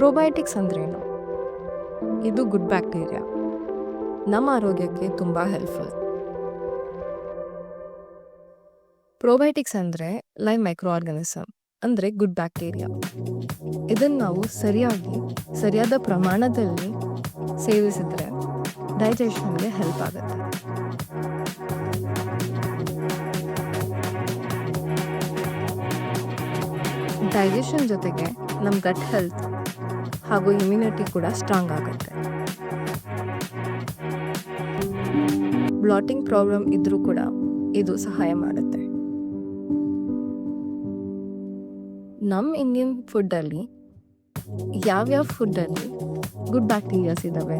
Probiotics ಅಂದ್ರೇನು? ಇದು good bacteria ನಮ್ಮ ಆರೋಗ್ಯಕ್ಕೆ ತುಂಬ ಹೆಲ್ಪ್ಫುಲ್ ಪ್ರೋಬಯೋಟಿಕ್ಸ್ ಅಂದರೆ ಲೈವ್ ಮೈಕ್ರೋ ಆರ್ಗನಿಸಮ್ ಅಂದರೆ ಗುಡ್ ಬ್ಯಾಕ್ಟೀರಿಯಾ ಇದನ್ನು ನಾವು ಸರಿಯಾಗಿ, ಸರಿಯಾದ ಪ್ರಮಾಣದಲ್ಲಿ ಸೇವಿಸಿದರೆ ಡೈಜೆಷನ್ಗೆ ಹೆಲ್ಪ್ ಆಗುತ್ತೆ. ಡೈಜೆಷನ್ ಜೊತೆಗೆ ನಮ್ಮ ಗಟ್ ಹೆಲ್ತ್ ಹಾಗೂ ಇಮ್ಯುನಿಟಿ ಕೂಡ ಸ್ಟ್ರಾಂಗ್ ಆಗುತ್ತೆ. ಬ್ಲಾಟಿಂಗ್ ಪ್ರಾಬ್ಲಮ್ ಇದ್ರೂ ಕೂಡ ಇದು ಸಹಾಯ ಮಾಡುತ್ತೆ. ನಮ್ಮ ಇಂಡಿಯನ್ ಫುಡ್ಡಲ್ಲಿ ಯಾವ್ಯಾವ ಫುಡ್ಡಲ್ಲಿ ಗುಡ್ ಬ್ಯಾಕ್ಟೀರಿಯಾಸ್ ಇದ್ದಾವೆ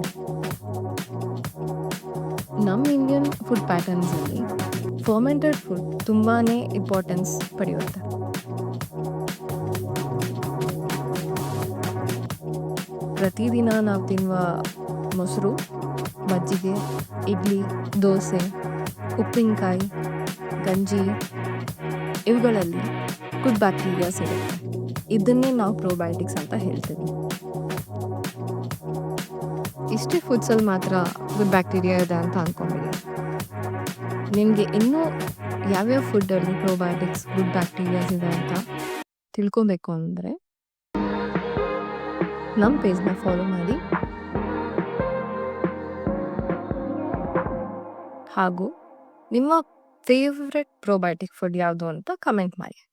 ನಮ್ಮ ಇಂಡಿಯನ್ ಫುಡ್ ಪ್ಯಾಟರ್ನ್ಸಲ್ಲಿ ಫರ್ಮೆಂಟೆಡ್ ಫುಡ್ ತುಂಬಾ ಇಂಪಾರ್ಟೆನ್ಸ್ ಪಡೆಯುತ್ತೆ. ಪ್ರತಿದಿನ ನಾವು ತಿನ್ನುವ ಮೊಸರು, ಮಜ್ಜಿಗೆ, ಇಡ್ಲಿ, ದೋಸೆ, ಉಪ್ಪಿನಕಾಯಿ, ಗಂಜಿ, ಇವುಗಳಲ್ಲಿ ಗುಡ್ ಬ್ಯಾಕ್ಟೀರಿಯಾಸ್ ಇರುತ್ತೆ ಇದನ್ನೇ ನಾವು ಪ್ರೋಬಯೋಟಿಕ್ಸ್ ಅಂತ ಹೇಳ್ತೀವಿ. ಇಷ್ಟೇ ಫುಡ್ಸಲ್ಲಿ ಮಾತ್ರ ಗುಡ್ ಬ್ಯಾಕ್ಟೀರಿಯಾ ಇದೆ ಅಂತ ಅಂದ್ಕೊಂಡಿದ್ದೀನಿ ನಿಮಗೆ ಇನ್ನೂ ಯಾವ್ಯಾವ ಫುಡ್ಡಲ್ಲಿ ಪ್ರೋಬಯೋಟಿಕ್ಸ್ ಗುಡ್ ಬ್ಯಾಕ್ಟೀರಿಯಾಸ್ ಇದೆ ಅಂತ ತಿಳ್ಕೊಬೇಕು ಅಂದರೆ ನಮ್ಮ ಪೇಜ್ನ ಫಾಲೋ ಮಾಡಿ. ಹಾಗೂ ನಿಮ್ಮ ಫೇವ್ರೆಟ್ ಪ್ರೊಬಯೋಟಿಕ್ ಫುಡ್ ಯಾವುದು ಅಂತ ಕಮೆಂಟ್ ಮಾಡಿ.